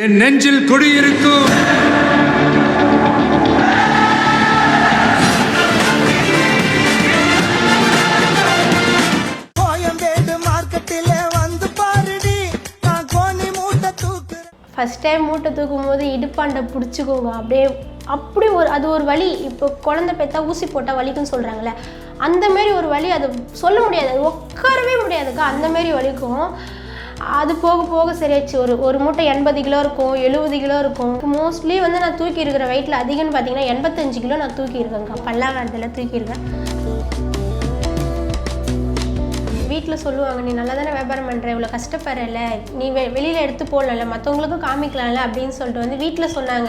என் நெஞ்சில் குடியிருக்கும் கோயம்பேடு மார்க்கெட்டில் வந்து பாருடி. நான் கோணி மூட்டை தூக்குறேன். ஃபஸ்ட் டைம் மூட்டை தூக்கும் போது இடுப்பாண்டை பிடிச்சிக்கோங்க. அப்படியே அப்படி ஒரு அது ஒரு வலி. இப்போ குழந்தை பெற்றா ஊசி போட்டால் வலிக்குன்னு சொல்கிறாங்களே அந்த மாரி ஒரு வலி அது சொல்ல முடியாது. அது உட்காரவே முடியாதுக்கா. அந்த மாரி வலிக்கும். அது போக போக சரியாச்சு. ஒரு ஒரு மூட்டை எண்பது கிலோ இருக்கும் எழுபது கிலோ இருக்கும். மோஸ்ட்லி வந்து நான் தூக்கி இருக்கிற வெயிட்டில் அதிகம்னு பார்த்தீங்கன்னா எண்பத்தஞ்சு கிலோ நான் தூக்கி இருக்கேங்க்கா பல்லாவரத்தில் தூக்கியிருக்கேன். வீட்டில் சொல்லுவாங்க நீ நல்லா தானே வியாபாரம் பண்ணுற இவ்வளோ கஷ்டப்படுறல நீ வெ வெளியில் எடுத்து போடல மற்றவங்களுக்கும் காமிக்கலாம்ல அப்படின்னு சொல்லிட்டு வந்து வீட்டில் சொன்னாங்க.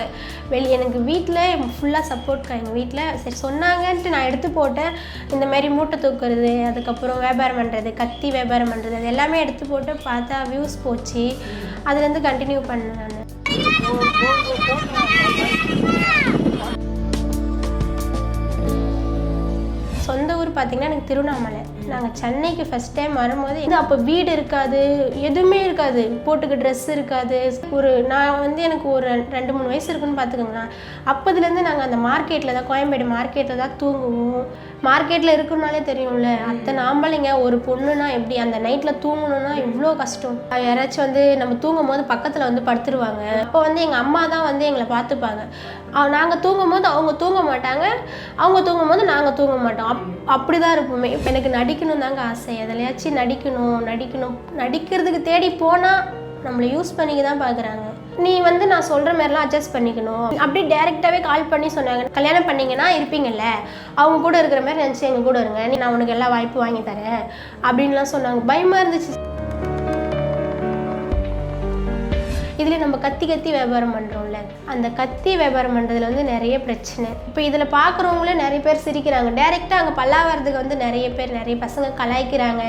வெளி எனக்கு வீட்டில் ஃபுல்லாக சப்போர்ட்க்கா எங்கள் வீட்டில் சரி சொன்னாங்கன்ட்டு நான் எடுத்து போட்டேன். இந்த மாதிரி மூட்டை தூக்குறது அதுக்கப்புறம் வியாபாரம் பண்ணுறது கத்தி வியாபாரம் பண்ணுறது அது எல்லாமே எடுத்து போட்டு பார்த்தா வியூஸ் போச்சு. அதுலேருந்து கண்டினியூ பண்ணேன் நான். சொந்த ஊர் பார்த்தீங்கன்னா எனக்கு திருவண்ணாமலை. நாங்கள் சென்னைக்கு ஃபஸ்ட் டைம் வரும்போது இது அப்போ வீடு இருக்காது எதுவுமே இருக்காது போட்டுக்க ட்ரெஸ் இருக்காது. ஒரு நான் வந்து எனக்கு ஒரு ரெண்டு மூணு வயசு இருக்குன்னு பார்த்துக்கோங்களேன். அப்போதுலேருந்து நாங்கள் அந்த மார்க்கெட்டில் தான் கோயம்பேடு மார்க்கெட்டில் தான் தூங்குவோம். மார்க்கெட்டில் இருக்குனாலே தெரியும்ல. அத்தனை ஆம்பளைங்க ஒரு பொண்ணுனா எப்படி அந்த நைட்டில் தூங்கணும்னா எவ்வளோ கஷ்டம். யாராச்சும் வந்து நம்ம தூங்கும் போது பக்கத்தில் வந்து படுத்துருவாங்க. அப்போ வந்து எங்கள் அம்மா தான் வந்து எங்களை பார்த்துப்பாங்க. நாங்கள் தூங்கும் போது அவங்க தூங்க மாட்டாங்க. அவங்க தூங்கும் போது நாங்கள் தூங்க மாட்டோம். அப் அப்படி தான் இருப்போமே. இப்போ எனக்கு நடிக்கணும் தாங்க ஆசை. எதுலையாச்சும் நடிக்கணும் நடிக்கணும். நடிக்கிறதுக்கு தேடி போனால் நம்மளை யூஸ் பண்ணிக்க தான் பார்க்குறாங்க நீ வந்து நான் சொல்கிற மாதிரிலாம் அட்ஜஸ்ட் பண்ணிக்கணும். அப்படியே டேரெக்டாகவே கால் பண்ணி சொன்னாங்க. கல்யாணம் பண்ணிங்கன்னா இருப்பீங்கல்ல அவங்க கூட இருக்கிற மாதிரி நினச்சி எங்கள் கூட இருங்க. நீ நான் உனக்கு எல்லா வாய்ப்பு வாங்கி தரேன். அப்படின்லாம் சொன்னாங்க. பயமாக இருந்துச்சு. இதில் நம்ம கத்தி கத்தி வியாபாரம் பண்ணுறோம்ல அந்த கத்தி வியாபாரம் பண்ணுறதுல வந்து நிறைய பிரச்சனை. இப்போ இதில் பார்க்குறவங்களே நிறைய பேர் சிரிக்கிறாங்க. டேரெக்டாக அங்கே பல்லாவரத்துக்கு வந்து நிறைய பேர் நிறைய பசங்க கலாய்க்கிறாங்க.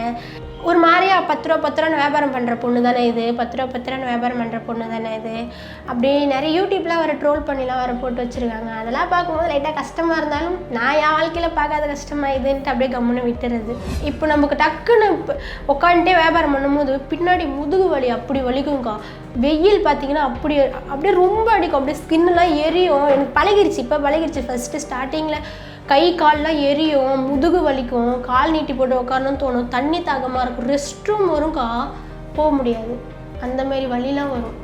ஒரு மாதிரியா பத்து ரூபா பத்து ரூபான்னு வியாபாரம் பண்ணுற பொண்ணு தானே இது? பத்து ரூபா பத்து ரூபான்னு வியாபாரம் பண்ணுற பொண்ணு தானே இது? அப்படி நிறைய யூடியூப்லாம் வர ட்ரோல் பண்ணிலாம் வர போட்டு வச்சுருக்காங்க. அதெல்லாம் பார்க்கும்போது லைட்டாக கஷ்டமாக இருந்தாலும் நான் என் வாழ்க்கையில் பார்க்காத கஷ்டமாக இதுன்ட்டு அப்படியே கம்முன்னு விட்டுறது. இப்போ நமக்கு டக்குன்னு இப்போ உட்காந்துட்டே வியாபாரம் பண்ணும்போது பின்னாடி முதுகு வலி அப்படி வலிக்கும்க்கா. வெயில் பார்த்தீங்கன்னா அப்படி அப்படியே ரொம்ப அடிக்கும். அப்படியே ஸ்கின்னுலாம் எரியும். எனக்கு பழகிருச்சு. இப்போ பழகிருச்சு. ஃபஸ்ட்டு ஸ்டார்டிங்கில் கை கால்லாம் எரியும் முதுகு வலிக்கும் கால் நீட்டி போட்டு உட்காரணும்னு தோணும். தண்ணி தாகமாக இருக்கும். ரெஸ்ட் ரூம் வரும்க்கா. போக முடியாது. அந்த மாதிரி வலிலாம் வரும்.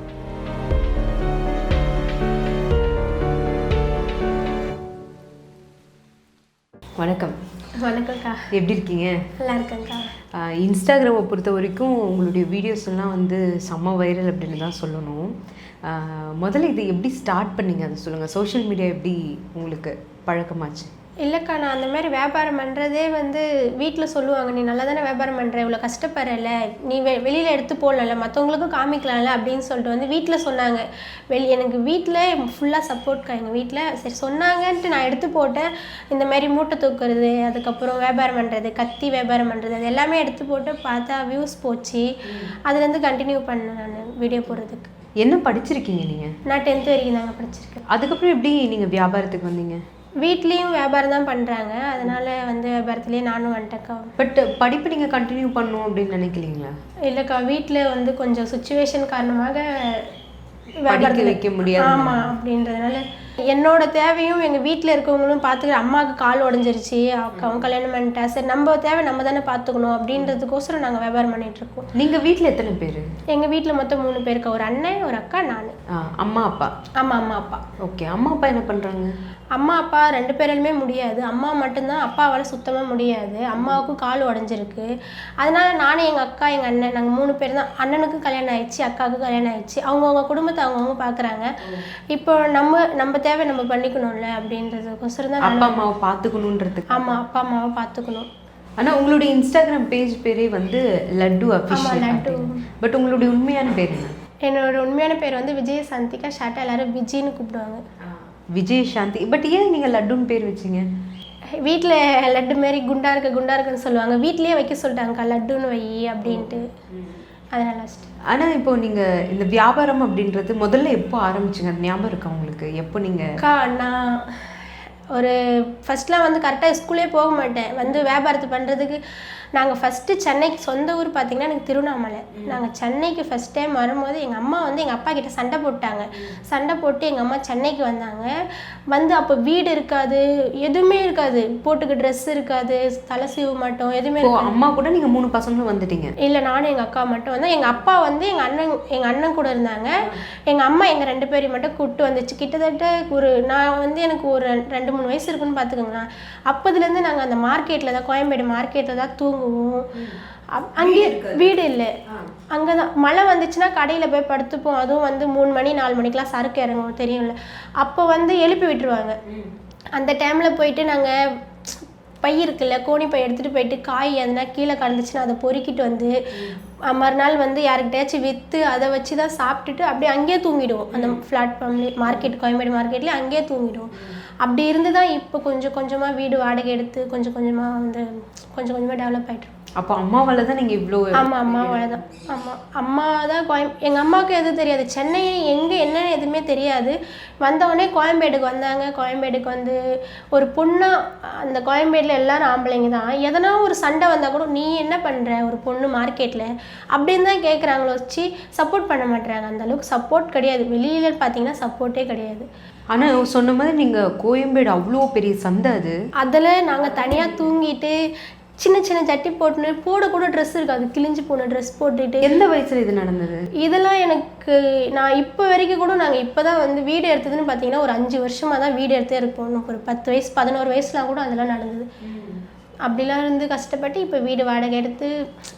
வணக்கம். வணக்கம்க்கா. எப்படி இருக்கீங்க? நல்லா இருக்கேங்க்கா இன்ஸ்டாகிராமை பொறுத்த வரைக்கும் உங்களுடைய வீடியோஸ் எல்லாம் வந்து செம்ம வைரல் அப்படின்னு தான் சொல்லணும். முதல்ல இது எப்படி ஸ்டார்ட் பண்ணீங்க? அதை சொல்லுங்கள் சோஷியல் மீடியா எப்படி உங்களுக்கு பழக்கமாச்சு? இல்லைக்கா நான் அந்த மாதிரி வியாபாரம் பண்ணுறதே வந்து வீட்டில் சொல்லுவாங்க. நீ நல்லா தானே வியாபாரம் பண்ணுற இவ்வளோ கஷ்டப்படுறல நீ வெ வெளியில் எடுத்து போடல மற்றவங்களுக்கும் காமிக்கலாம்ல அப்படின்னு சொல்லிட்டு வந்து வீட்டில் சொன்னாங்க. வெளி எனக்கு வீட்டில் ஃபுல்லாக சப்போர்ட்க்கா எங்கள் வீட்டில் சரி சொன்னாங்கன்ட்டு நான் எடுத்து போட்டேன். இந்த மாதிரி மூட்டை தூக்குறது அதுக்கப்புறம் வியாபாரம் பண்ணுறது கத்தி வியாபாரம் பண்ணுறது அது எல்லாமே எடுத்து போட்டு பார்த்தா வியூஸ் போச்சு. அதுலேருந்து கண்டினியூ பண்ணேன் நான் வீடியோ போடுறதுக்கு. என்ன படிச்சிருக்கீங்க நீங்கள் நான் டென்த் வரைக்கும் தாங்க படிச்சிருக்கேன். அதுக்கப்புறம் எப்படி நீங்கள் வியாபாரத்துக்கு வந்தீங்க? வீட்லேயும் வியாபாரம் தான் பண்ணுறாங்க அதனால வந்து வியாபாரத்துலேயே நானும் வந்துட்டேன்க்கா பட் படிப்பு நீங்கள் கண்டினியூ பண்ணணும் அப்படின்னு நினைக்கலீங்களா? இல்லைக்கா வீட்டில் வந்து கொஞ்சம் சுச்சுவேஷன் காரணமாக படிக்க வியாபாரத்துல- வைக்க முடியாது. ஆமா அப்படின்றதுனால என்னோட தேவையும் எங்கள் வீட்டில் இருக்கவங்களும் பார்த்துக்கிற அம்மாவுக்கு கால் உடஞ்சிருச்சு அக்காவும் கல்யாணம் பண்ணிட்டா சரி நம்ம தேவை நம்ம தானே பார்த்துக்கணும் அப்படின்றதுக்கோசரம் நாங்கள் வியாபாரம் பண்ணிட்டு இருக்கோம். நீங்கள் வீட்டில் எத்தனை பேர்? எங்கள் வீட்டில் மொத்தம் மூணு பேருக்கு ஒரு அண்ணன் ஒரு அக்கா நான். அம்மா அப்பா? ஆமாம் அம்மா அப்பா. ஓகே அம்மா அப்பா என்ன பண்ணுறாங்க அம்மா அப்பா ரெண்டு பேராலுமே முடியாது. அம்மா மட்டும்தான் அப்பாவால் சுத்தமாக முடியாது. அம்மாவுக்கும் கால் உடஞ்சிருக்கு. அதனால நானும் எங்கள் அக்கா எங்கள் அண்ணன் நாங்கள் மூணு பேர் தான். அண்ணனுக்கு கல்யாணம் ஆயிடுச்சு அக்காவுக்கு கல்யாணம் ஆயிடுச்சு. அவங்கவுங்க குடும்பத்தை அவங்கவுங்க பார்க்குறாங்க இப்போ நம்ம நம்ம தேவை நம்ம பண்ணிக்கணும்ல அப்படின்றதுக்கோசரம் தான் அப்பா அம்மாவை பார்த்துக்கணுன்றதுக்கு. ஆமாம் அப்பா அம்மாவை பார்த்துக்கணும். ஆனா உங்களுடைய இன்ஸ்டாகிராம் பேஜ் பேரே வந்து லட்டு அஃபிஷியல் லட்டு. பட் உங்களுடைய உண்மையான பேர் என்ன? என்னோட உண்மையான பேர் வந்து விஜய சாந்திகா ஷார்ட்டாக எல்லாரும் விஜின்னு கூப்பிடுவாங்க. விஜய் சாந்தி பட் ஏன் நீங்க லட்டுன்னு பேர் வச்சீங்க? வீட்டில் லட்டு மாரி குண்டா இருக்க குண்டா இருக்குன்னு சொல்லுவாங்க. வீட்லேயே வைக்க சொல்லிட்டாங்கக்கா லட்டுன்னு வை அப்படின்ட்டு. அதனால வச்சிட்டேன் ஆனா இப்போ நீங்க இந்த வியாபாரம் அப்படின்றது முதல்ல எப்போ ஆரம்பிச்சீங்க? ஞாபகம் இருக்கா உங்களுக்கு? எப்போ நீங்க அக்கா நான் ஒரு ஃபஸ்ட்லாம் வந்து கரெக்டாக ஸ்கூலே போக மாட்டேன். வந்து வியாபாரத்தை பண்ணுறதுக்கு நாங்கள் ஃபஸ்ட்டு சென்னைக்கு சொந்த ஊர் பார்த்திங்கன்னா எனக்கு திருவண்ணாமலை. நாங்கள் சென்னைக்கு ஃபஸ்ட் டைம் வரும்போது எங்கள் அம்மா வந்து எங்கள் அப்பா கிட்ட சண்டை போட்டாங்க. சண்டை போட்டு எங்கள் அம்மா சென்னைக்கு வந்தாங்க. வந்து அப்போ வீடு இருக்காது எதுவுமே இருக்காது. போட்டுக்க ட்ரெஸ் இருக்காது தலை சீவ மாட்டோம் எதுவுமே அம்மா கூட நீங்க மூணு பசங்களும் வந்துட்டீங்க. இல்லை நானும் எங்கள் அக்கா மட்டும் வந்து எங்கள் அப்பா வந்து எங்கள் அண்ணன் எங்கள் அண்ணன் கூட இருந்தாங்க. எங்கள் அம்மா எங்கள் ரெண்டு பேரையும் மட்டும் கூப்பிட்டு வந்துச்சு. கிட்டத்தட்ட ஒரு நான் வந்து எனக்கு ஒரு ரெண்டு மூணு வயசு இருக்குன்னு பார்த்துக்கோங்களேன். அப்போதுலேருந்து நாங்கள் அந்த மார்க்கெட்டில் தான் கோயம்பேடு மார்க்கெட்டில் தான் தூங்குவோம். அப்- அங்கே வீடு இல்லை. அங்கே தான் மழை வந்துச்சுன்னா கடையில் போய் படுத்துப்போம். அதுவும் வந்து மூணு மணி நாலு மணிக்கெலாம் சரக்கு இறங்கும். தெரியும்ல. அப்போ வந்து எழுப்பி விட்டுருவாங்க. அந்த டைமில் போயிட்டு நாங்கள் பை இருக்குல்ல கோணி பை எடுத்துகிட்டு போயிட்டு காய் எதுனா கீழே கலந்துச்சுன்னா அதை பொறுக்கிட்டு வந்து மறுநாள் வந்து யாருக்கிட்டயாச்சும் விற்று அதை வச்சு தான் சாப்பிட்டுட்டு அப்படியே அங்கேயே தூங்கிடுவோம். அந்த பிளாட்ஃபார்ம்லேயே மார்க்கெட் கோயம்பேடு மார்க்கெட்லேயே அங்கேயே தூங்கிடுவோம். அப்படி இருந்து தான் இப்போ கொஞ்சம் கொஞ்சமாக வீடு வாடகை எடுத்து கொஞ்சம் கொஞ்சமாக வந்து கொஞ்சம் கொஞ்சமாக டெவலப் ஆகிட்டு அப்போ அம்மாவால தான் நீங்க இவ்வளோ ஆமாம் அம்மாவோட தான். ஆமாம் அம்மா தான் கோயம் எங்கள் அம்மாவுக்கு எதுவும் தெரியாது. சென்னை எங்கே என்னன்னு எதுவுமே தெரியாது. வந்தவொடனே கோயம்பேடுக்கு வந்தாங்க. கோயம்பேடுக்கு வந்து ஒரு பொண்ணா அந்த கோயம்பேடில் எல்லாரும் ஆம்பளைங்க தான். எதனா ஒரு சண்டை வந்தால் கூட நீ என்ன பண்ணுற ஒரு பொண்ணு மார்க்கெட்டில் அப்படின்னு தான் கேட்குறாங்களோ வச்சு சப்போர்ட் பண்ண மாட்டேறாங்க அந்த அளவுக்கு சப்போர்ட் கிடையாது. வெளியில பார்த்தீங்கன்னா சப்போர்ட்டே கிடையாது. ஆனா சொன்ன மாதிரி நீங்க கோயம்பேடு அவ்வளோ பெரிய சந்தை அது. அதில் நாங்கள் தனியாக தூங்கிட்டு சின்ன சின்ன ஜட்டி போட்டுன்னு போட கூட ட்ரெஸ் இருக்காது. கிழிஞ்சு போன ட்ரெஸ் போட்டுட்டு. எந்த வயசுல இது நடந்தது? இதெல்லாம் எனக்கு நான் இப்போ வரைக்கும் கூட நாங்கள் இப்போ தான் வந்து வீடு எடுத்ததுன்னு பார்த்தீங்கன்னா ஒரு அஞ்சு வருஷமாக தான் வீடு எடுத்தே இருப்போம் ஒரு பத்து வயசு பதினோரு வயசுலாம் கூட அதெல்லாம் நடந்தது. அப்படிலாம் இருந்து கஷ்டப்பட்டு இப்போ வீடு வாடகை எடுத்து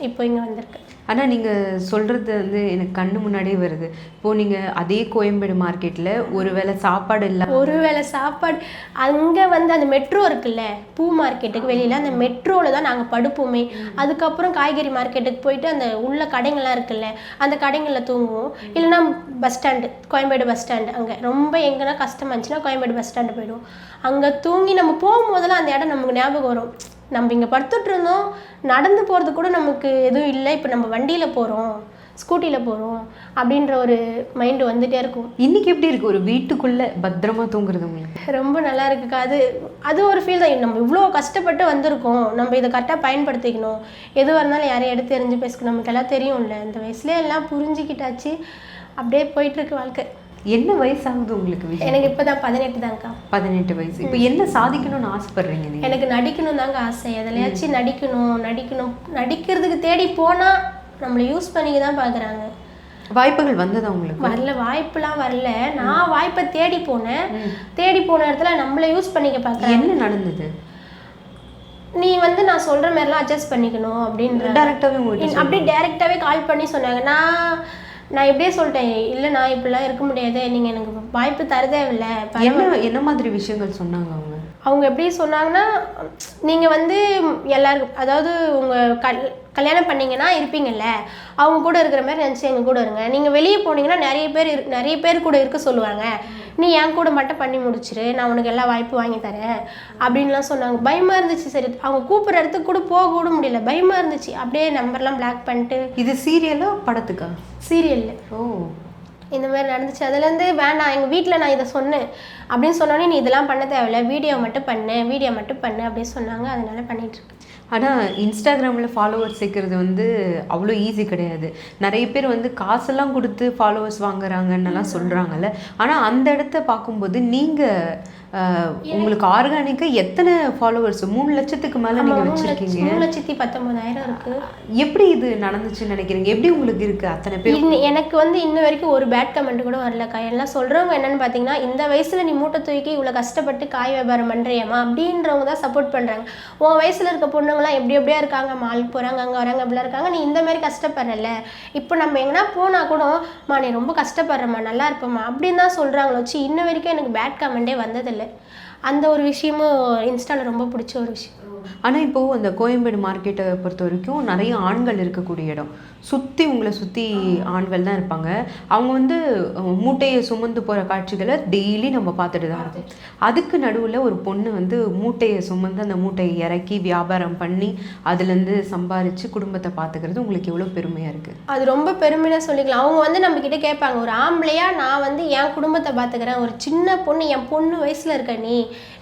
இப்போ இங்கே வந்திருக்கேன். ஆனா நீங்க சொல்றது வந்து எனக்கு கண்ணு முன்னாடியே வருது. இப்போ நீங்க அதே கோயம்பேடு மார்க்கெட்ல ஒருவேளை சாப்பாடு இல்ல ஒருவேளை சாப்பாடு அங்கே வந்து அந்த மெட்ரோ இருக்குல்ல பூ மார்க்கெட்டுக்கு வெளியில் அந்த மெட்ரோவில் தான் நாங்கள் படுப்போமே. அதுக்கப்புறம் காய்கறி மார்க்கெட்டுக்கு போயிட்டு அந்த உள்ள கடைங்கள்லாம் இருக்குல்ல அந்த கடைங்களில் தூங்குவோம். இல்லைன்னா bus stand Koyambedu bus stand அங்கே. ரொம்ப எங்கன்னா கஷ்டமா இருந்துச்சுன்னா கோயம்பேடு பஸ் ஸ்டாண்டு போயிடுவோம். அங்கே தூங்கி நம்ம போகும்போதெல்லாம் அந்த இடம் நமக்கு ஞாபகம் வரும். நம்ம இங்கே படுத்துட்டு இருந்தோம். நடந்து போகிறது கூட நமக்கு எதுவும் இல்லை. இப்போ நம்ம வண்டியில் போகிறோம் ஸ்கூட்டியில் போகிறோம் அப்படின்ற ஒரு மைண்டு வந்துட்டே இருக்கும். இன்னைக்கு எப்படி இருக்கு? ஒரு வீட்டுக்குள்ள பத்திரமா தூங்குறது உங்களுக்கு? ரொம்ப நல்லா இருக்குக்கா. அது அது ஒரு ஃபீல் தான். நம்ம இவ்வளோ கஷ்டப்பட்டு வந்திருக்கோம். நம்ம இதை கரெக்டாக பயன்படுத்திக்கணும். எதுவாக இருந்தாலும் யாரையும் எடுத்து எறிஞ்சு பேசிக்கணும். நமக்கு எல்லாம் தெரியும்ல. இந்த வயசுல எல்லாம் புரிஞ்சுக்கிட்டாச்சு. அப்படியே போயிட்டுருக்கு வாழ்க்கை. என்ன வயசாகுது உங்களுக்கு? எனக்கு இப்போ தான் பதினெட்டு தான்க்கா. பதினெட்டு வயசு. இப்போ என்ன சாதிக்கணும்னு ஆசைப்படுறீங்க எனக்கு நடிக்கணும் தாங்க ஆசை. எதுலையாச்சும் நடிக்கணும் நடிக்கணும். நடிக்கிறதுக்கு தேடி போனால் நம்மளை யூஸ் பண்ணிக்க தான் பார்க்குறாங்க வாய்ப்புகள் வந்ததா உங்களுக்கு? வரல வாய்ப்புலாம் வரல. நான் வாய்ப்பை தேடி போனேன். தேடி போன இடத்துல நம்மளை யூஸ் பண்ணிக்க பார்க்குறாங்க என்ன நடந்தது? நீ வந்து நான் சொல்ற மாதிரிலாம் அட்ஜஸ்ட் பண்ணிக்கணும் அப்படின்ற டைரக்டாவே உங்ககிட்ட அப்படியே டைரெக்டாகவே கால் பண்ணி சொன்னாங்க. நான் நான் இப்படியே சொல்லிட்டேன் இல்லை நான் இப்படிலாம் இருக்க முடியாது. நீங்கள் எனக்கு வாய்ப்பு தரதே இல்லை. என்ன என்ன மாதிரி விஷயங்கள் சொன்னாங்க அவங்க? அவங்க எப்படி சொன்னாங்கன்னா நீங்கள் வந்து எல்லாருக்கும் அதாவது உங்கள் கல் கல்யாணம் பண்ணீங்கன்னா இருப்பீங்கல்ல. அவங்க கூட இருக்கிற மாதிரி நினச்சி எங்கள் கூட இருங்க. நீங்கள் வெளியே போனீங்கன்னா நிறைய பேர் நிறைய பேர் கூட இருக்க சொல்லுவாங்க. நீ என் கூட மட்டும் பண்ணி முடிச்சிரு நான் உனக்கு எல்லா வாய்ப்பு வாங்கி தரேன் அப்படின்லாம் சொன்னாங்க. பயமாக இருந்துச்சு சரி. அவங்க கூப்பிட்ற இடத்துக்கு கூட போக கூட முடியல. பயமாக இருந்துச்சு. அப்படியே நம்பர்லாம் பிளாக் பண்ணிட்டு. இது சீரியலா படத்துக்கா? சீரியலில் ஓ. இந்த மாதிரி நடந்துச்சு. அதுலேருந்து வேண்டாம் எங்கள் வீட்டில் நான் இதை சொன்னேன். அப்படின்னு சொன்னோடனே நீ இதெல்லாம் பண்ண தேவையில்ல. வீடியோ மட்டும் பண்ணு வீடியோ மட்டும் பண்ணு அப்படின்னு சொன்னாங்க. அதனால பண்ணிட்டு இருக்கேன். ஆனால் இன்ஸ்டாகிராமில் ஃபாலோவர்ஸ் சேர்க்கறது வந்து அவ்வளோ ஈஸி கிடையாது. நிறைய பேர் வந்து காசெல்லாம் கொடுத்து ஃபாலோவர்ஸ் வாங்குறாங்கன்னெல்லாம் சொல்கிறாங்கல்ல ஆனால் அந்த இடத்த பார்க்கும்போது நீங்கள் உங்களுக்கு ஆர்கானிக்காக எத்தனை ஃபாலோவர்ஸ் மூணு லட்சத்துக்கு மேலே நீங்கள் வச்சுருக்கீங்க. மூணு லட்சத்தி பத்தொன்பதாயிரம் இருக்கு. எப்படி இது நடந்துச்சுன்னு நினைக்கிறீங்க? எப்படி உங்களுக்கு இருக்குது அத்தனை பேர் எனக்கு வந்து இன்ன வரைக்கும் ஒரு பேட் கமெண்ட் கூட வரலக்கா. எல்லாம் சொல்றவங்க என்னன்னு பார்த்தீங்கன்னா இந்த வயசுல நீ மூட்டை தூக்கி இவ்வளோ கஷ்டப்பட்டு காய் வியாபாரம் பண்றியம்மா அப்படின்றவங்க தான் சப்போர்ட் பண்றாங்க. உன் வயசுல இருக்க பொண்ணுங்களாம் எப்படி எப்படியா இருக்காங்க? மாலுக்கு போறாங்க அங்க வராங்க அப்படிலாம் இருக்காங்க. நீ இந்த மாதிரி கஷ்டப்படுறல இப்போ நம்ம எங்கன்னா போனா கூட மா நீ ரொம்ப கஷ்டப்படுறம்மா நல்லா இருப்பம்மா அப்படின்னு தான் சொல்றாங்களோ வச்சு இன்ன வரைக்கும் எனக்கு பேட் கமெண்டே வந்ததில்லை. அந்த ஒரு விஷயமும் இன்ஸ்டாவில் ரொம்ப பிடிச்ச ஒரு விஷயம். ஆனால் இப்போது அந்த கோயம்பேடு மார்க்கெட்டை பொறுத்த வரைக்கும் நிறைய ஆண்கள் இருக்கக்கூடிய இடம். சுற்றி உங்களை சுற்றி ஆண்கள் தான் இருப்பாங்க. அவங்க வந்து மூட்டையை சுமந்து போகிற காட்சிகளை டெய்லி நம்ம பார்த்துட்டு தான் இருக்கோம். அதுக்கு நடுவில் ஒரு பொண்ணு வந்து மூட்டையை சுமந்து அந்த மூட்டையை இறக்கி வியாபாரம் பண்ணி அதுலேருந்து சம்பாரித்து குடும்பத்தை பார்த்துக்கிறது உங்களுக்கு எவ்வளோ பெருமையாக இருக்குது அது ரொம்ப பெருமையாக சொல்லிக்கலாம். அவங்க வந்து நம்ம கேட்பாங்க ஒரு ஆம்பளையாக நான் வந்து என் குடும்பத்தை பார்த்துக்கிறேன். ஒரு சின்ன பொண்ணு என் பொண்ணு வயசில் இருக்க நீ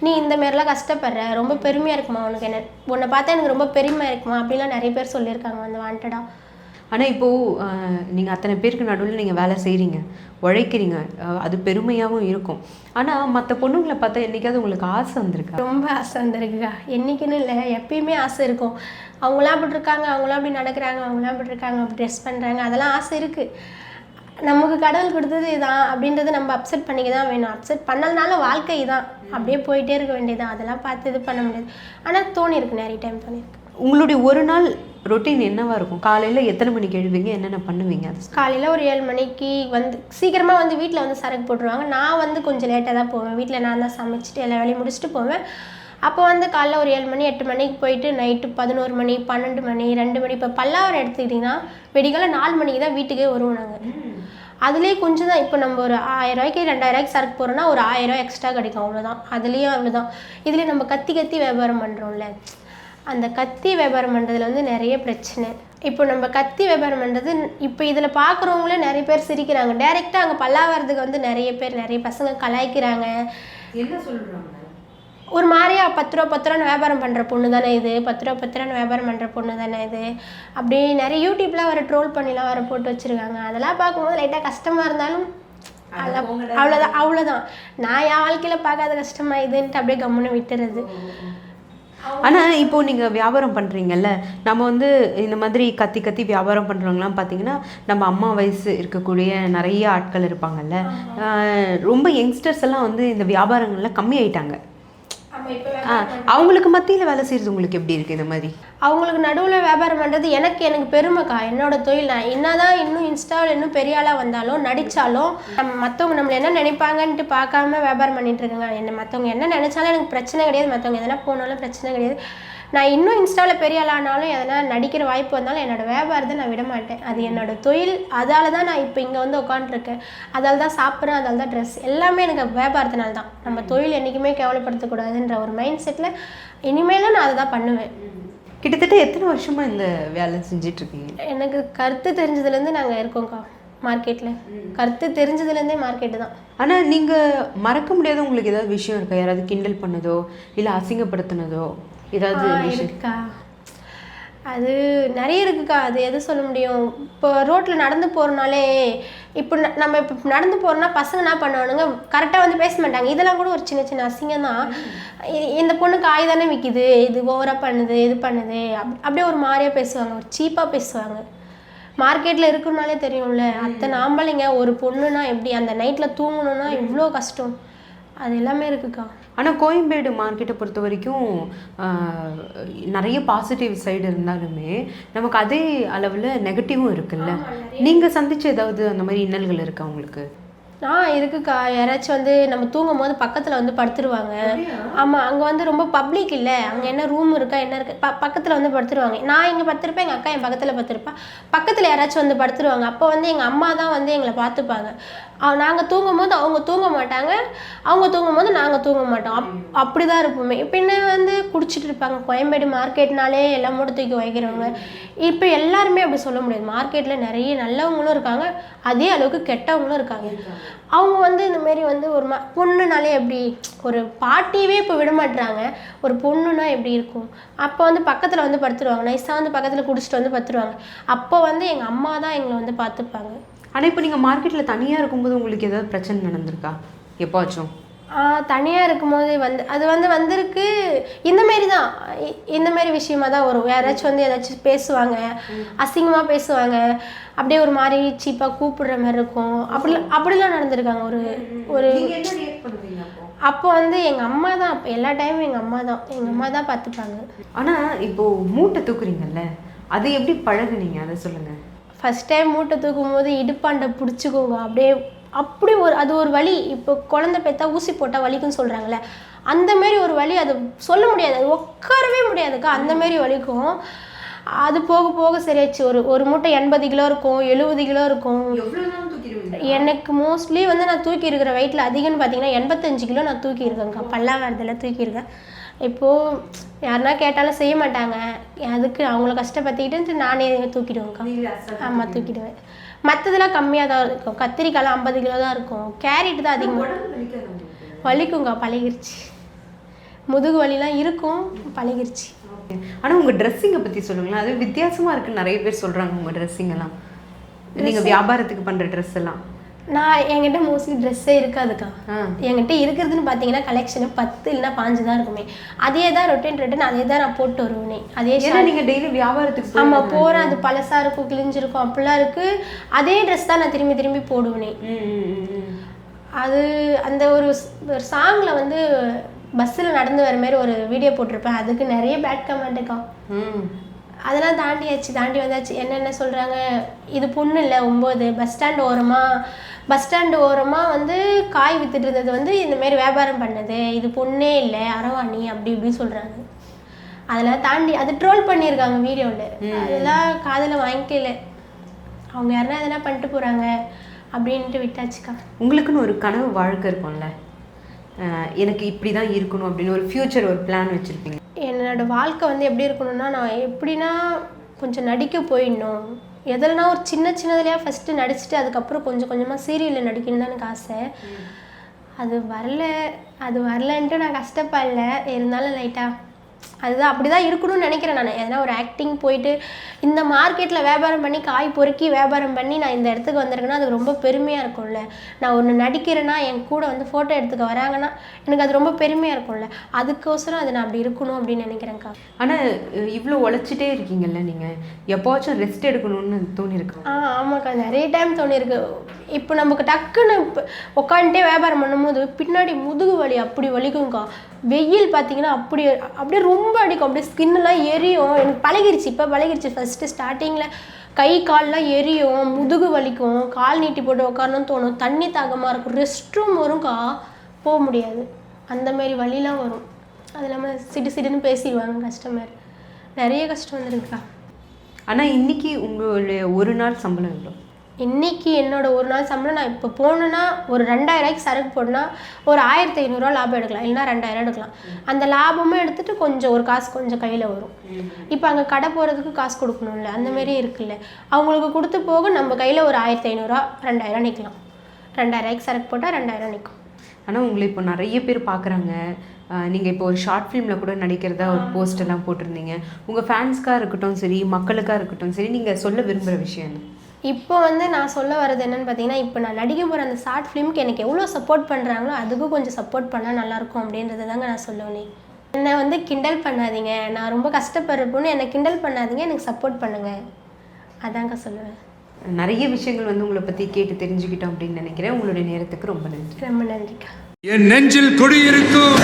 நீ இந்த மாதிரிலாம் கஷ்டப்படுற. ரொம்ப பெருமையாக இருக்குமா உனக்கு என்ன உன்னை பார்த்தா எனக்கு ரொம்ப பெருமையாக இருக்குமா? அப்படிலாம் நிறைய பேர் சொல்லியிருக்காங்க வந்து வாண்டடாக ஆனால் இப்போது நீங்கள் அத்தனை பேருக்கு நடுவில் நீங்கள் வேலை செய்கிறீங்க உழைக்கிறீங்க அது பெருமையாகவும் இருக்கும். ஆனால் மற்ற பொண்ணுங்களை பார்த்தா என்றைக்காவது உங்களுக்கு ஆசை வந்திருக்கா? ரொம்ப ஆசை வந்திருக்குக்கா. என்றைக்குன்னு இல்லை எப்பயுமே ஆசை இருக்கும். அவங்களாம் அப்படி இருக்காங்க அவங்களாம் அப்படி நடக்கிறாங்க அவங்களாம் அப்படி இருக்காங்க அப்படி ட்ரெஸ் பண்ணுறாங்க அதெல்லாம் ஆசை இருக்குது நமக்கு கடவுள் கொடுத்தது இதான் அப்படின்றத நம்ம அப்செட் பண்ணிக்க தான் வேணும். அப்செட் பண்ணலனாலும் வாழ்க்கை தான் அப்படியே போயிட்டே இருக்க வேண்டியதுதான். அதெல்லாம் பார்த்து இது பண்ண முடியாது. ஆனால் தோணியிருக்கு நிறைய டைம் தோணியிருக்கு உங்களுடைய ஒரு நாள் ரொட்டீன் என்னவா இருக்கும்? காலையில் எத்தனை மணிக்கு எழுவீங்க? என்னென்ன பண்ணுவீங்க? காலையில் ஒரு ஏழு மணிக்கு வந்து சீக்கிரமாக வந்து வீட்டில் வந்து சரக்கு போட்டுருவாங்க. நான் வந்து கொஞ்சம் லேட்டாக தான் போவேன். வீட்டில் நான் தான் சமைச்சிட்டு எல்லா வேலையும் முடிச்சுட்டு போவேன். அப்போ வந்து காலைல ஒரு ஏழு மணி எட்டு மணிக்கு போயிட்டு நைட்டு பதினோரு மணி பன்னெண்டு மணி ரெண்டு மணி இப்போ பல்லாவரம் எடுத்துக்கிட்டிங்கன்னா வெடிகால நாலு மணிக்கு தான் வீட்டுக்கே வருவோம் நாங்கள் அதுலேயே கொஞ்சம் தான் இப்போ நம்ம ஒரு ஆயிரம் ரூபாய்க்கு ரெண்டாயிரம் சரக்கு போகிறோன்னா ஒரு ஆயிரம் ரூபாய் எக்ஸ்ட்ரா கிடைக்கும். அவ்வளோதான் அதுலேயும் அவ்வளோதான் இதுலேயே நம்ம கத்தி கத்தி வியாபாரம் பண்ணுறோம்ல அந்த கத்தி வியாபாரம் பண்ணுறதுல வந்து நிறைய பிரச்சனை. இப்போ நம்ம கத்தி வியாபாரம் பண்ணுறது இப்போ இதில் பார்க்குறவங்களே நிறைய பேர் சிரிக்கிறாங்க. டைரெக்டாக அங்கே பல்லாவரத்துக்கு வந்து நிறைய பேர் நிறைய பசங்க கலாய்க்கிறாங்க. என்ன சொல்கிறாங்க ஒரு மாதிரியா பத்து ரூபா பத்து ரூபான்னு வியாபாரம் பண்ணுற பொண்ணு தானே இது? பத்து ரூபா பத்து ரூபான்னு வியாபாரம் பண்ணுற பொண்ணு தானே இது? அப்படி நிறைய யூடியூப்லாம் வர ட்ரோல் பண்ணிலாம் வர போட்டு வச்சுருக்காங்க. அதெல்லாம் பார்க்கும்போது லைட்டாக கஷ்டமாக இருந்தாலும் அதெல்லாம் அவ்வளோதான் அவ்வளோதான். நான் என் வாழ்க்கையில் பார்க்காத கஷ்டமா இதுன்ட்டு அப்படியே கம்முன்னு விட்டுறது. ஆனால் இப்போ நீங்கள் வியாபாரம் பண்ணுறீங்கல்ல நம்ம வந்து இந்த மாதிரி கத்தி கத்தி வியாபாரம் பண்ணுறவங்களாம் பார்த்தீங்கன்னா நம்ம அம்மா வயசு இருக்கக்கூடிய நிறைய ஆட்கள் இருப்பாங்கல்ல. ரொம்ப யங்ஸ்டர்ஸ் எல்லாம் வந்து இந்த வியாபாரங்கள்ல கம்மி ஆயிட்டாங்க அவங்களுக்கு மத்தியில் வேலை செய்கிறது உங்களுக்கு எப்படி இருக்குது இந்த மாதிரி? அவங்களுக்கு நடுவில் வியாபாரம் பண்ணுறது எனக்கு எனக்கு பெருமைக்கா. என்னோட தொழில் நான் என்னதான் இன்னும் இன்ஸ்டாவில் இன்னும் பெரிய ஆளாக வந்தாலும் நடித்தாலும் நம்ம மற்றவங்க நம்மளை என்ன நினைப்பாங்கன்ட்டு பார்க்காம வியாபாரம் பண்ணிட்டு இருக்காங்க. என்ன மற்றவங்க என்ன நினச்சாலும் எனக்கு பிரச்சனை கிடையாது. மற்றவங்க எதனா போனாலும் பிரச்சனை கிடையாது. நான் இன்னும் இன்ஸ்டாவில் பெரிய ஆளானாலும் எதனா நடிக்கிற வாய்ப்பு வந்தாலும் என்னோட வியாபாரத்தை நான் விட மாட்டேன். அது என்னோட தொழில் அதால தான் நான் இப்போ இங்கே வந்து உட்காந்துருக்கேன் அதால தான் சாப்பிட்றேன் அதால தான் ட்ரெஸ் எல்லாமே எனக்கு வியாபாரத்தினால தான் நம்ம தொழில் என்றைக்குமே கேவலப்படுத்தக்கூடாதுன்ற ஒரு மைண்ட் செட்டில் இனிமேலும் நான் அதை தான் பண்ணுவேன். கிட்டத்தட்ட எத்தனை வருஷமா இந்த வேலை செஞ்சுட்டு இருக்கீங்க எனக்கு கருத்து தெரிஞ்சதுலேருந்து நாங்கள் இருக்கோம்க்கா மார்க்கெட்டில் கருத்து தெரிஞ்சதுலேருந்தே மார்க்கெட்டு தான். ஆனால் நீங்கள் மறக்க முடியாத உங்களுக்கு ஏதாவது விஷயம் இருக்கா? யாராவது கிண்டல் பண்ணதோ இல்லை அசிங்கப்படுத்தினதோ? ஏதாவது இருக்குக்கா அது நிறைய இருக்குக்கா. அது எது சொல்ல முடியும்? இப்போ ரோட்டில் நடந்து போகிறனாலே இப்போ நம்ம இப்போ நடந்து போகிறோன்னா பசங்க என்ன பண்ணுவானுங்க? கரெக்டாக வந்து பேச மாட்டாங்க. இதெல்லாம் கூட ஒரு சின்ன சின்ன அசிங்கம் தான் இந்த பொண்ணு காய் தானே விற்கிது இது ஓவராக பண்ணுது இது பண்ணுது. அப் அப்படியே ஒரு மாதிரியாக பேசுவாங்க. ஒரு சீப்பாக பேசுவாங்க. மார்க்கெட்டில் இருக்குனாலே தெரியும்ல. அத்தனை ஆம்பளைங்க ஒரு பொண்ணுனா எப்படி அந்த நைட்டில் தூங்கணும்னா இவ்வளோ கஷ்டம். அது எல்லாமே இருக்குக்கா. ஆனால் கோயம்பேடு மார்க்கெட்டை பொறுத்த வரைக்கும் நிறைய பாசிட்டிவ் சைடு இருந்தாலுமே நமக்கு அதே அளவில் நெகட்டிவும் இருக்குல்ல? நீங்கள் சந்திச்ச ஏதாவது அந்த மாதிரி இன்னல்கள் இருக்கா உங்களுக்கு? ஆ இருக்குக்கா. யாராச்சும் வந்து நம்ம தூங்கும் போது பக்கத்தில் வந்து படுத்துருவாங்க. ஆமாம் அங்கே வந்து ரொம்ப பப்ளிக் இல்லை. அங்கே என்ன ரூம் இருக்கா என்ன இருக்கு ப பக்கத்தில் வந்து படுத்துருவாங்க. நான் இங்கே படுத்திருப்பேன் எங்கள் அக்கா என் பக்கத்தில் படுத்திருப்பா. பக்கத்தில் யாராச்சும் வந்து படுத்துருவாங்க. அப்போ வந்து எங்கள் அம்மா தான் வந்து எங்களை பார்த்துப்பாங்க. நாங்கள் தூங்கும் போது அவங்க தூங்க மாட்டாங்க. அவங்க தூங்கும் போது நாங்கள் தூங்க மாட்டோம். அப் அப்படி தான் இருப்போமே. பின்ன வந்து குடிச்சிட்டு இருப்பாங்க. கோயம்பேடு மார்க்கெட்னாலே எல்லாம் மூட தூக்கி வைக்கிறவங்க. இப்போ எல்லாருமே அப்படி சொல்ல முடியாது. மார்க்கெட்டில் நிறைய நல்லவங்களும் இருக்காங்க. அதே அளவுக்கு கெட்டவங்களும் இருக்காங்க. அவங்க வந்து இந்த மாரி வந்து ஒரு ம பொண்ணுனாலே எப்படி ஒரு பாட்டியவே இப்போ விட மாட்றாங்க. ஒரு பொண்ணுனா எப்படி இருக்கும்? அப்போ வந்து பக்கத்தில் வந்து படுத்துருவாங்க. நைஸாக வந்து பக்கத்தில் குடிச்சிட்டு வந்து படுத்துருவாங்க. அப்போ வந்து எங்கள் அம்மா தான் எங்களை வந்து பார்த்துப்பாங்க ஆனால் இப்போ நீங்கள் மார்க்கெட்டில் தனியாக இருக்கும்போது உங்களுக்கு ஏதாவது பிரச்சனை நடந்திருக்கா? எப்பாச்சும் தனியாக இருக்கும்போது வந்து அது வந்து வந்திருக்கு. இந்த மாரி தான். இ- இந்த மாரி விஷயமா தான் வரும். யாராச்சும் வந்து ஏதாச்சும் பேசுவாங்க. அசிங்கமாக பேசுவாங்க. அப்படியே ஒரு மாதிரி சீப்பாக கூப்பிடுற மாதிரி இருக்கும். அப்படிலாம் அப்படிலாம் நடந்திருக்காங்க. ஒரு ஒரு அப்போ? வந்து எங்கள் அம்மா தான். அப்போ எல்லா டைமும் எங்கள் அம்மா தான். எங்கள் அம்மா தான் பார்த்துப்பாங்க. ஆனால் இப்போது மூட்டை தூக்குறீங்கல்ல அது எப்படி பழகுனீங்க? அதை சொல்லுங்கள் ஃபஸ்ட் டைம் மூட்டை தூக்கும் போது இடுப்பாண்டை பிடிச்சிக்கோங்க. அப்படியே அப்படி ஒரு அது ஒரு வலி. இப்போ குழந்தை பெற்றா ஊசி போட்டால் வலிக்குன்னு சொல்கிறாங்களே அந்த மாதிரி ஒரு வலி அது சொல்ல முடியாது. அது உட்காரவே முடியாதுக்கா. அந்த மாதிரி வலிக்கும். அது போக போக சரியாச்சு. ஒரு ஒரு மூட்டை எண்பது கிலோ இருக்கும் எழுபது கிலோ இருக்கும். எனக்கு மோஸ்ட்லி வந்து நான் தூக்கி இருக்கிற வெயிட்டில் அதிகம்னு பார்த்தீங்கன்னா எண்பத்தஞ்சு கிலோ நான் தூக்கி இருக்கேங்க்கா பல்லாவரத்தில் தூக்கியிருக்கேன். இப்போது யாருன்னா கேட்டாலும் செய்ய மாட்டாங்க. அதுக்கு அவங்கள கஷ்டப்படுத்திக்கிட்டு நானே தூக்கிடுவேங்க்கா ஆமாம் தூக்கிடுவேன். மற்றதெல்லாம் கம்மியாக தான் இருக்கும். கத்திரிக்காய்லாம் ஐம்பது கிலோ தான் இருக்கும். கேரட் தான் அதிகமாக வலிக்குங்க பழகிருச்சு. முதுகு வலிலாம் இருக்கும் பழகிருச்சு. ஆனா உங்க ட்ரெஸ்ஸிங்கை பத்தி சொல்லுங்களேன். அது வித்தியாசமா இருக்குன்னு நிறைய பேர் சொல்றாங்க உங்க ட்ரெஸ்ஸிங் எல்லாம். நீங்க வியாபாரத்துக்கு பண்ற ட்ரெஸ் எல்லாம். நான் என்கிட்ட மோஸ்ட்லி ட்ரெஸ்ஸே இருக்காதுக்கா. என்கிட்ட இருக்கிறதுன்னு பார்த்தீங்கன்னா கலெக்ஷனு பத்து இல்லைன்னா பாஞ்சு தான் இருக்குமே. அதே தான் ரொட்டேன் ரொட்டேன் அதே தான் நான் போட்டு வருவேனே. அதே ஏன்னா நீங்க டெய்லி வியாபாரத்துக்கு ஆமாம் போகிறேன் அது பழசாக இருக்கும் கிழிஞ்சிருக்கும் அப்படிலாம் இருக்குது அதே ட்ரெஸ் தான் நான் திரும்பி திரும்பி போடுவேனே. அது அந்த ஒரு ஒரு சாங்கில் வந்து பஸ்ஸில் நடந்து வர மாதிரி ஒரு வீடியோ போட்டிருப்பேன். அதுக்கு நிறைய பேட் கமெண்ட்டுக்கா ம். அதெல்லாம் தாண்டியாச்சு தாண்டி வந்தாச்சு. என்னென்ன சொல்கிறாங்க இது பொண்ணு இல்லை ஒம்பது. பஸ் ஸ்டாண்ட் ஓரமாக பஸ் ஸ்டாண்டு ஓரமாக வந்து காய் வித்துட்டு இருந்தது வந்து இந்த மாதிரி வியாபாரம் பண்ணது. இது பொண்ணே இல்லை அரவாணி அப்படி இப்படி சொல்கிறாங்க அதெல்லாம் தாண்டி அது ட்ரோல் பண்ணியிருக்காங்க வீடியோவில் அதெல்லாம் காதில் வாங்கிக்கல. அவங்க யாருன்னா எதனா பண்ணிட்டு போகிறாங்க அப்படின்ட்டு விட்டாச்சுக்கா. உங்களுக்குன்னு ஒரு கனவு வாழ்க்கை இருக்கும்ல? எனக்கு இப்படி தான் இருக்கணும் அப்படின்னு ஒரு ஃபியூச்சர் ஒரு பிளான் வச்சிருப்பீங்க. என்னோட வாழ்க்கை வந்து எப்படி இருக்கணும்னா நான் எப்படின்னா கொஞ்சம் நடிக்க போயிடணும். எதுலனா ஒரு சின்ன சின்னதுலையா ஃபஸ்ட்டு நடிச்சுட்டு அதுக்கப்புறம் கொஞ்சம் கொஞ்சமாக சீரியலில் நடிக்கணும்னு தான் எனக்கு ஆசை. அது வரல அது வரலன்ட்டு நான் கஷ்டப்படல. இருந்தாலும் லைட்டாக அதுதான் அப்படி தான் இருக்கணும்னு நினைக்கிறேன் நான். எதனா ஒரு ஆக்டிங் போயிட்டு இந்த மார்க்கெட்டில் வியாபாரம் பண்ணி காய் பொறுக்கி வியாபாரம் பண்ணி நான் இந்த இடத்துக்கு வந்திருக்கேன்னா அது ரொம்ப பெருமையாக இருக்கும்ல. நான் ஒன்று நடிக்கிறேன்னா என் கூட வந்து ஃபோட்டோ எடுத்துக்க வராங்கன்னா எனக்கு அது ரொம்ப பெருமையாக இருக்கும்ல. அதுக்கோசரம் அது நான் அப்படி இருக்கணும் அப்படின்னு நினைக்கிறேன்க்கா. ஆனா அஹ் இவ்வளோ உழைச்சிட்டே இருக்கீங்கல்ல நீங்க. எப்போவாச்சும் ரெஸ்ட் எடுக்கணும்னு தோணிருக்கோம் ஆ ஆமாக்கா. நிறைய டைம் தோணியிருக்கு இப்போ நமக்கு டக்குன்னு இப்போ உட்காந்துட்டே வியாபாரம் பண்ணும்போது பின்னாடி முதுகு வலி அப்படி வலிக்கும்க்கா. வெயில் பார்த்தீங்கன்னா அப்படி அப்படியே ரொம்ப ரொம்ப அடிக்கும். அப்படியே ஸ்கின்னெலாம் எரியும். எனக்கு பழகிருச்சு. இப்போ பழகிருச்சு. ஃபஸ்ட்டு ஸ்டார்டிங்கில் கை கால்லாம் எரியும். முதுகு வலிக்கும். கால் நீட்டி போட்டு உட்காரணும்னு தோணும். தண்ணி தாகமாக இருக்கும். ரெஸ்ட் ரூம் வரும்க்கா போக முடியாது. அந்தமாரி வழிலாம் வலிலாம் வரும். அது இல்லாமல் சிடு சிடுன்னு பேசிடுவாங்க கஸ்டமர் நிறைய கஷ்டம் வந்துருக்குக்கா. ஆனால் இன்னைக்கு உங்களுடைய ஒரு நாள் சம்பளம் எவ்வளோ இன்னைக்கு என்னோட ஒரு நாள் சம்பளம் நான் இப்போ போகணுன்னா ஒரு ரெண்டாயிரூவாய்க்கு சரக்கு போடணும்னா ஒரு ஆயிரத்தி ஐநூறுரூவா லாபம் எடுக்கலாம். இல்லைன்னா ரெண்டாயிரம் எடுக்கலாம். அந்த லாபமும் எடுத்துட்டு கொஞ்சம் ஒரு காசு கொஞ்சம் கையில் வரும். இப்போ அங்கே கடை போகிறதுக்கு காசு கொடுக்கணும்ல. அந்த மாதிரி இருக்குல்ல. அவங்களுக்கு கொடுத்து போக நம்ம கையில் ஒரு ஆயிரத்தி ஐநூறுரூவா ரெண்டாயிரம் நிற்கலாம் ரெண்டாயிரூவாய்க்கு சரக்கு போட்டால் ரெண்டாயிரம் நிற்கும் ஆனா உங்களை இப்போ நிறைய பேர் பார்க்குறாங்க நீங்கள் இப்போ ஒரு ஷார்ட் ஃபிலிமில் கூட நடிக்கிறதா ஒரு போஸ்ட் எல்லாம் போட்டிருந்தீங்க. உங்கள் ஃபேன்ஸ்க்காக இருக்கட்டும் சரி மக்களுக்காக இருக்கட்டும் சரி நீங்கள் சொல்ல விரும்புகிற விஷயம் என்ன? இப்போ வந்து நான் சொல்ல வர்றது என்னன்னு பார்த்தீங்கன்னா இப்போ நான் நடிக்க போகிற அந்த ஷார்ட் ஃபிலிம்க்கு எனக்கு எவ்வளோ சப்போர்ட் பண்ணுறாங்களோ அதுக்கும் கொஞ்சம் சப்போர்ட் பண்ணால் நல்லாயிருக்கும் அப்படின்றத தாங்க நான் சொல்லுவேன் என்னை வந்து கிண்டல் பண்ணாதீங்க. நான் ரொம்ப கஷ்டப்படுறப்போன்னு என்னை கிண்டல் பண்ணாதீங்க. எனக்கு சப்போர்ட் பண்ணுங்கள் அதாங்க சொல்லுவேன். நிறைய விஷயங்கள் வந்து உங்களை பற்றி கேட்டு தெரிஞ்சுக்கிட்டோம் அப்படின்னு நினைக்கிறேன். உங்களுடைய நேரத்துக்கு ரொம்ப நன்றி. ரொம்ப நன்றிக்கா. என் நெஞ்சில் குடியிருக்கும்.